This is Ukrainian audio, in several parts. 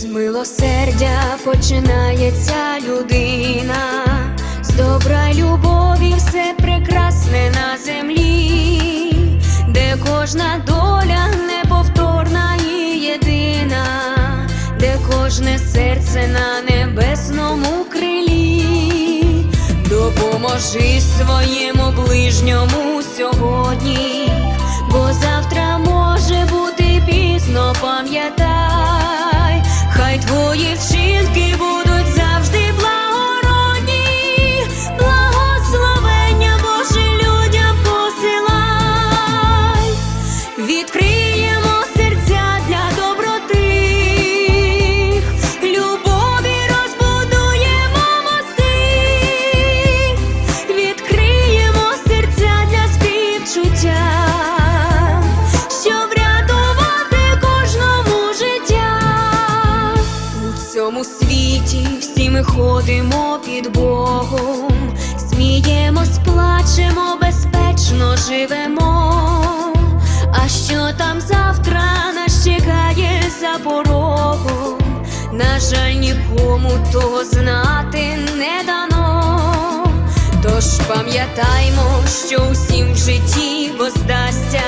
милосердя починається людина, з добра любові все прекрасне на землі, де кожна доля неповторна і єдина, де кожне серце на небесному крилі, допоможи своєму ближньому сьогодні, бо завтра може бути пізно, пам'ятай, цьому світі всі ми ходимо під Богом, сміємось, плачемо, безпечно живемо. А що там завтра нас чекає за порогом? На жаль, нікому того знати не дано. Тож пам'ятаймо, що усім в житті воздасться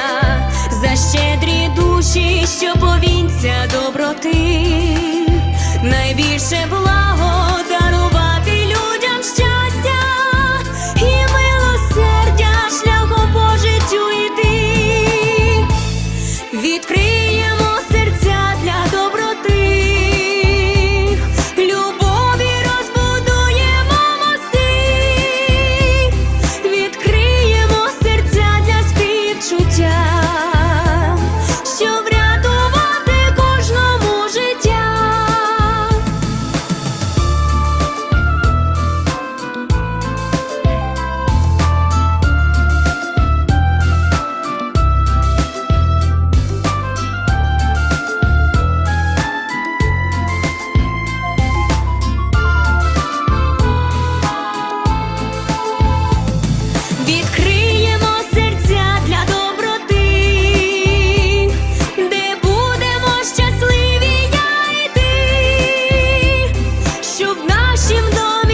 за щедрі душі, що повінця доброти, найбільше нашім домі.